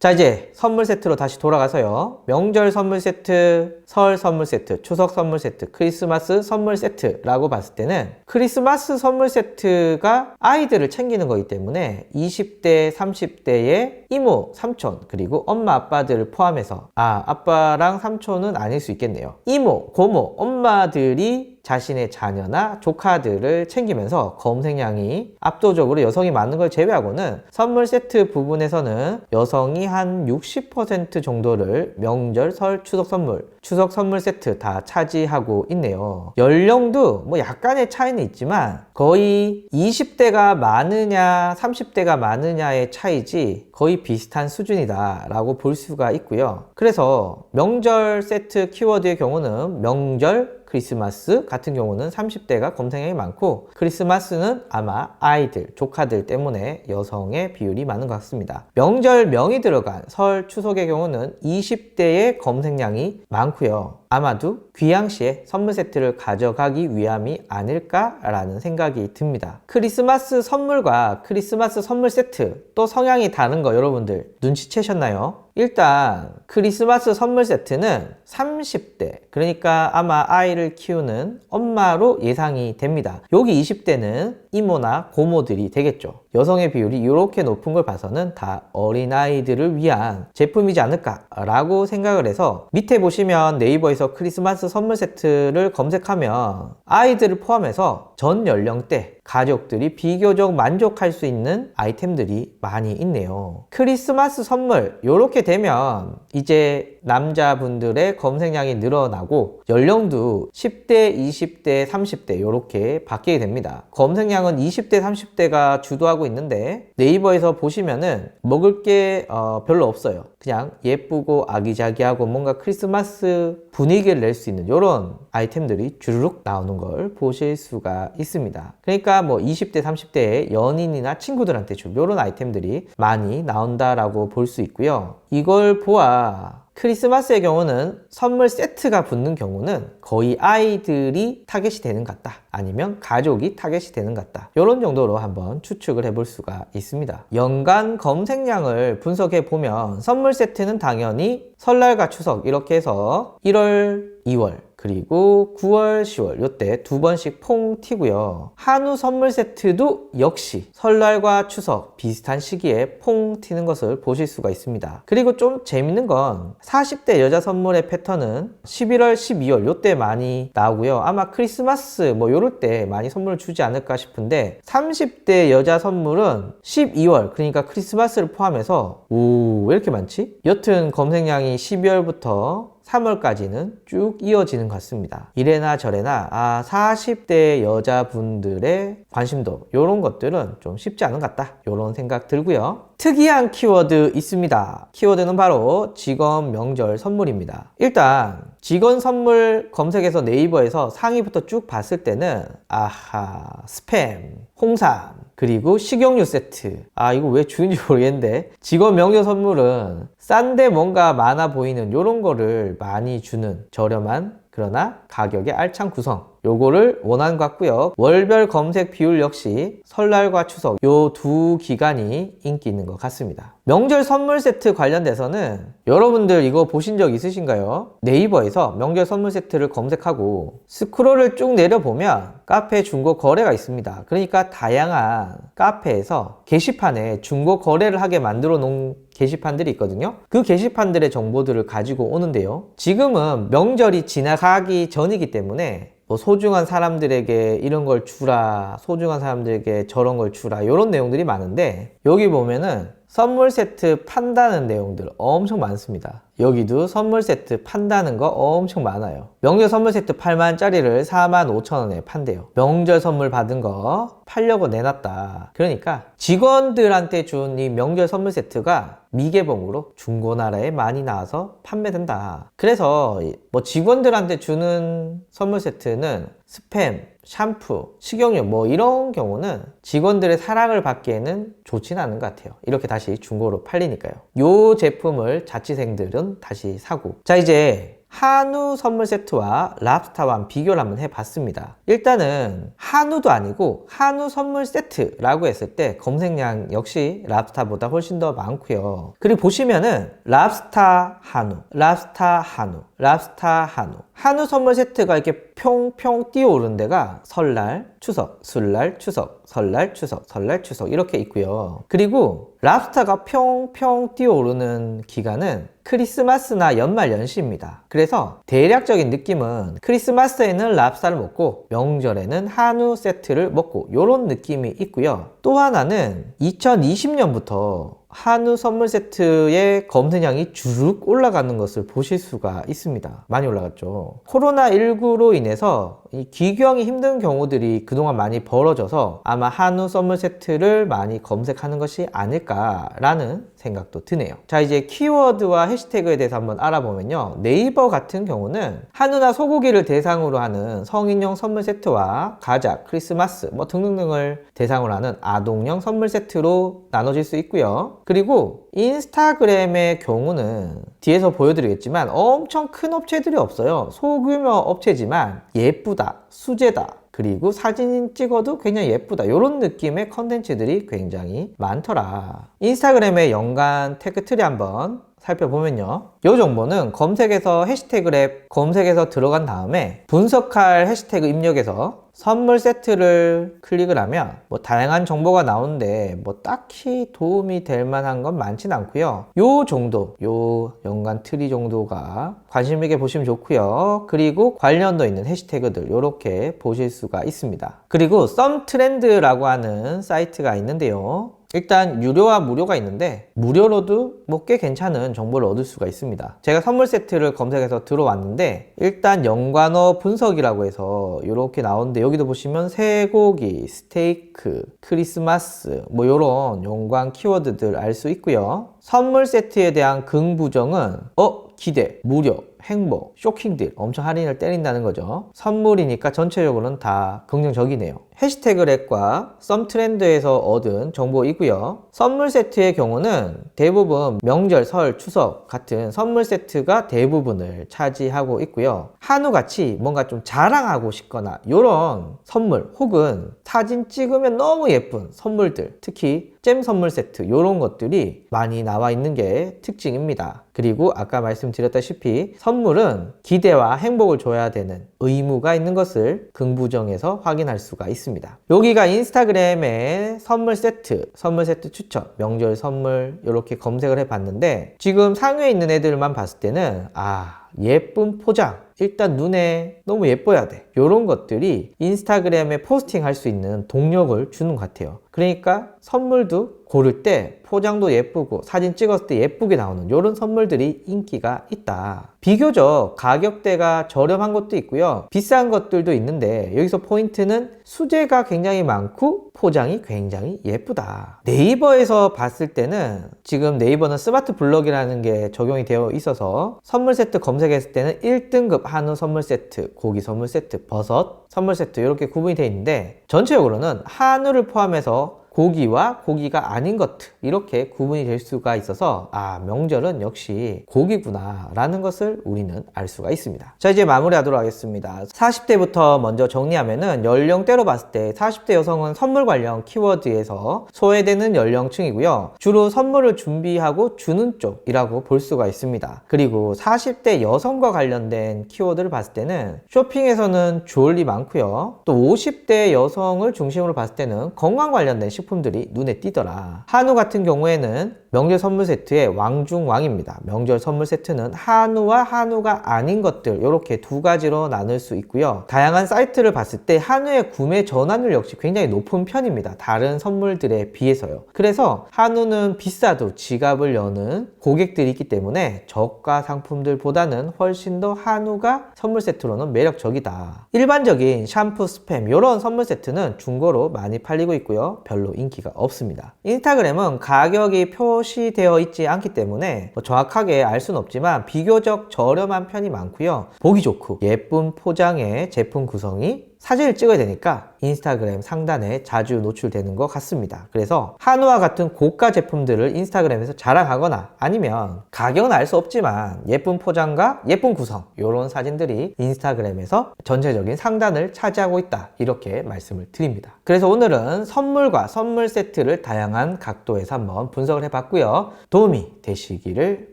자 이제 선물 세트로 다시 돌아가서요. 명절 선물 세트 설 선물 세트 추석 선물 세트 크리스마스 선물 세트라고 봤을 때는 크리스마스 선물 세트가 아이들을 챙기는 거기 때문에 20대 30대의 이모 삼촌 그리고 엄마 아빠들을 포함해서 아 아빠랑 삼촌은 아닐 수 있겠네요. 이모 고모 엄마들이 자신의 자녀나 조카들을 챙기면서 검색량이 압도적으로 여성이 많은 걸 제외하고는 선물 세트 부분에서는 여성이 한 60% 정도를 명절, 설, 추석 선물, 추석 선물 세트 다 차지하고 있네요. 연령도 뭐 약간의 차이는 있지만 거의 20대가 많으냐, 30대가 많으냐의 차이지 거의 비슷한 수준이다라고 볼 수가 있고요. 그래서 명절 세트 키워드의 경우는 명절, 크리스마스 같은 경우는 30대가 검색량이 많고 크리스마스는 아마 아이들, 조카들 때문에 여성의 비율이 많은 것 같습니다. 명절 명이 들어간 설, 추석의 경우는 20대의 검색량이 많고요. 아마도 귀향시에 선물 세트를 가져가기 위함이 아닐까라는 생각이 듭니다. 크리스마스 선물과 크리스마스 선물 세트 또 성향이 다른 거 여러분들 눈치채셨나요? 일단 크리스마스 선물 세트는 30대 그러니까 아마 아이를 키우는 엄마로 예상이 됩니다. 여기 20대는 이모나 고모들이 되겠죠. 여성의 비율이 이렇게 높은 걸 봐서는 다 어린아이들을 위한 제품이지 않을까라고 생각을 해서 밑에 보시면 네이버에서 크리스마스 선물 세트를 검색하면 아이들을 포함해서 전 연령대 가족들이 비교적 만족할 수 있는 아이템들이 많이 있네요. 크리스마스 선물 이렇게 되면 이제 남자분들의 검색량이 늘어나고 연령도 10대, 20대, 30대 이렇게 바뀌게 됩니다. 검색량은 20대, 30대가 주도하고 있는데 네이버에서 보시면은 먹을 게 어, 별로 없어요. 그냥 예쁘고 아기자기하고 뭔가 크리스마스 분위기를 낼 수 있는 이런 아이템들이 주르륵 나오는 걸 보실 수가 있습니다. 그러니까 뭐 20대, 30대의 연인이나 친구들한테 줄 이런 아이템들이 많이 나온다라고 볼 수 있고요. 이걸 보아 크리스마스의 경우는 선물 세트가 붙는 경우는 거의 아이들이 타겟이 되는 것 같다. 아니면 가족이 타겟이 되는 것 같다. 이런 정도로 한번 추측을 해볼 수가 있습니다. 연간 검색량을 분석해 보면 선물 세트는 당연히 설날과 추석 이렇게 해서 1월, 2월, 그리고 9월, 10월 요때 두 번씩 퐁 튀고요. 한우 선물 세트도 역시 설날과 추석 비슷한 시기에 퐁 튀는 것을 보실 수가 있습니다. 그리고 좀 재밌는 건 40대 여자 선물의 패턴은 11월, 12월 요때 많이 나오고요. 아마 크리스마스 뭐 요럴 때 많이 선물을 주지 않을까 싶은데 30대 여자 선물은 12월 그러니까 크리스마스를 포함해서 오 왜 이렇게 많지? 여튼 검색량이 12월부터 3월까지는 쭉 이어지는 것 같습니다. 이래나 저래나 아 40대 여자분들의 관심도 이런 것들은 좀 쉽지 않은 것 같다. 이런 생각 들고요. 특이한 키워드 있습니다. 키워드는 바로 직원 명절 선물입니다. 일단 직원 선물 검색해서 네이버에서 상위부터 쭉 봤을 때는 아하 스팸, 홍삼, 그리고 식용유 세트. 아, 이거 왜 주는지 모르겠는데. 직원 명절 선물은 싼데 뭔가 많아 보이는 이런 거를 많이 주는 저렴한 그러나 가격의 알찬 구성. 요거를 원하는 것 같고요. 월별 검색 비율 역시 설날과 추석 요 두 기간이 인기 있는 것 같습니다. 명절 선물 세트 관련돼서는 여러분들 이거 보신 적 있으신가요? 네이버에서 명절 선물 세트를 검색하고 스크롤을 쭉 내려보면 카페 중고 거래가 있습니다. 그러니까 다양한 카페에서 게시판에 중고 거래를 하게 만들어 놓은 게시판들이 있거든요. 그 게시판들의 정보들을 가지고 오는데요. 지금은 명절이 지나가기 전이기 때문에 뭐 소중한 사람들에게 이런 걸 주라, 소중한 사람들에게 저런 걸 주라, 이런 내용들이 많은데 여기 보면은 선물 세트 판다는 내용들 엄청 많습니다. 여기도 선물 세트 판다는 거 엄청 많아요. 명절 선물 세트 8만짜리를 4만 5천 원에 판대요. 명절 선물 받은 거 팔려고 내놨다. 그러니까 직원들한테 준 이 명절 선물 세트가 미개봉으로 중고나라에 많이 나와서 판매된다. 그래서 뭐 직원들한테 주는 선물 세트는 스팸, 샴푸, 식용유 뭐 이런 경우는 직원들의 사랑을 받기에는 좋지는 않은 것 같아요. 이렇게 다시 중고로 팔리니까요. 요 제품을 자취생들은 다시 사고. 자 이제 한우 선물 세트와 랍스타와 비교를 한번 해봤습니다. 일단은 한우도 아니고 한우 선물 세트라고 했을 때 검색량 역시 랍스타보다 훨씬 더 많고요. 그리고 보시면은 랍스타 한우, 랍스타 한우, 랍스타 한우. 한우 선물 세트가 이렇게 평평 뛰어오른 데가 설날, 추석, 술날, 추석, 설날, 추석, 설날, 추석 이렇게 있고요. 그리고 랍스타가 평평 뛰어오르는 기간은 크리스마스나 연말 연시입니다. 그래서 대략적인 느낌은 크리스마스에는 랍스타를 먹고 명절에는 한우 세트를 먹고 이런 느낌이 있고요. 또 하나는 2020년부터 한우 선물 세트의 검색량이 주룩 올라가는 것을 보실 수가 있습니다. 많이 올라갔죠. 코로나19로 인해서 이 귀경이 힘든 경우들이 그동안 많이 벌어져서 아마 한우 선물 세트를 많이 검색하는 것이 아닐까라는 생각도 드네요. 자, 이제 키워드와 해시태그에 대해서 한번 알아보면요. 네이버 같은 경우는 한우나 소고기를 대상으로 하는 성인용 선물 세트와 가자, 크리스마스 뭐 등등등을 대상으로 하는 아동용 선물 세트로 나눠질 수 있고요. 그리고 인스타그램의 경우는 뒤에서 보여드리겠지만 엄청 큰 업체들이 없어요. 소규모 업체지만 예쁘다, 수제다, 그리고 사진 찍어도 굉장히 예쁘다 이런 느낌의 컨텐츠들이 굉장히 많더라 인스타그램의 연간 태그 트리 한번 살펴보면요. 이 정보는 검색에서 해시태그 랩 검색에서 들어간 다음에 분석할 해시태그 입력해서 선물 세트를 클릭을 하면 뭐 다양한 정보가 나오는데 뭐 딱히 도움이 될 만한 건 많진 않고요. 요 정도 요 연간 트리 정도가 관심 있게 보시면 좋고요. 그리고 관련도 있는 해시태그들 이렇게 보실 수가 있습니다. 그리고 썸 트렌드라고 하는 사이트가 있는데요 일단 유료와 무료가 있는데 무료로도 뭐 꽤 괜찮은 정보를 얻을 수가 있습니다. 제가 선물 세트를 검색해서 들어왔는데 일단 연관어 분석이라고 해서 이렇게 나오는데 여기도 보시면 쇠고기, 스테이크, 크리스마스 뭐 이런 연관 키워드들 알 수 있고요. 선물 세트에 대한 긍부정은 어? 기대, 무료, 행복, 쇼킹딜 엄청 할인을 때린다는 거죠. 선물이니까 전체적으로는 다 긍정적이네요. 해시태그 렉과 썸 트렌드에서 얻은 정보이고요. 선물 세트의 경우는 대부분 명절, 설, 추석 같은 선물 세트가 대부분을 차지하고 있고요. 한우 같이 뭔가 좀 자랑하고 싶거나 이런 선물 혹은 사진 찍으면 너무 예쁜 선물들 특히 잼 선물 세트 이런 것들이 많이 나와 있는 게 특징입니다. 그리고 아까 말씀드렸다시피 선물은 기대와 행복을 줘야 되는 의무가 있는 것을 긍부정에서 확인할 수가 있습니다. 여기가 인스타그램의 선물 세트, 선물 세트 추천, 명절 선물 이렇게 검색을 해봤는데 지금 상위에 있는 애들만 봤을 때는 아 예쁜 포장 일단 눈에 너무 예뻐야 돼. 이런 것들이 인스타그램에 포스팅 할 수 있는 동력을 주는 것 같아요. 그러니까 선물도 고를 때 포장도 예쁘고 사진 찍었을 때 예쁘게 나오는 이런 선물들이 인기가 있다. 비교적 가격대가 저렴한 것도 있고요. 비싼 것들도 있는데 여기서 포인트는 수제가 굉장히 많고 포장이 굉장히 예쁘다. 네이버에서 봤을 때는 지금 네이버는 스마트 블럭이라는 게 적용이 되어 있어서 선물 세트 검색했을 때는 1등급 한우 선물 세트 고기 선물 세트 버섯 선물 세트 이렇게 구분이 되어 있는데 전체적으로는 한우를 포함해서 고기와 고기가 아닌 것들 이렇게 구분이 될 수가 있어서 아 명절은 역시 고기구나 라는 것을 우리는 알 수가 있습니다. 자 이제 마무리하도록 하겠습니다. 40대부터 먼저 정리하면은 연령대로 봤을 때 40대 여성은 선물 관련 키워드에서 소외되는 연령층이고요. 주로 선물을 준비하고 주는 쪽이라고 볼 수가 있습니다. 그리고 40대 여성과 관련된 키워드를 봤을 때는 쇼핑에서는 주얼리 많고요. 또 50대 여성을 중심으로 봤을 때는 건강 관련된 식품 식품들이 눈에 띄더라. 한우 같은 경우에는 명절 선물 세트의 왕중왕입니다. 명절 선물 세트는 한우와 한우가 아닌 것들 이렇게 두 가지로 나눌 수 있고요. 다양한 사이트를 봤을 때 한우의 구매 전환율 역시 굉장히 높은 편입니다. 다른 선물들에 비해서요. 그래서 한우는 비싸도 지갑을 여는 고객들이 있기 때문에 저가 상품들보다는 훨씬 더 한우가 선물 세트로는 매력적이다. 일반적인 샴푸, 스팸 이런 선물 세트는 중고로 많이 팔리고 있고요. 별로 인기가 없습니다. 인스타그램은 가격이 표시되어 있지 않기 때문에 뭐 정확하게 알 수는 없지만 비교적 저렴한 편이 많고요. 보기 좋고 예쁜 포장의 제품 구성이 사진을 찍어야 되니까 인스타그램 상단에 자주 노출되는 것 같습니다. 그래서 한우와 같은 고가 제품들을 인스타그램에서 자랑하거나 아니면 가격은 알 수 없지만 예쁜 포장과 예쁜 구성 이런 사진들이 인스타그램에서 전체적인 상단을 차지하고 있다 이렇게 말씀을 드립니다. 그래서 오늘은 선물과 선물 세트를 다양한 각도에서 한번 분석을 해봤고요. 도움이 되시기를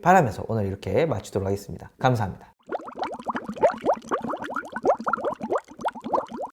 바라면서 오늘 이렇게 마치도록 하겠습니다. 감사합니다.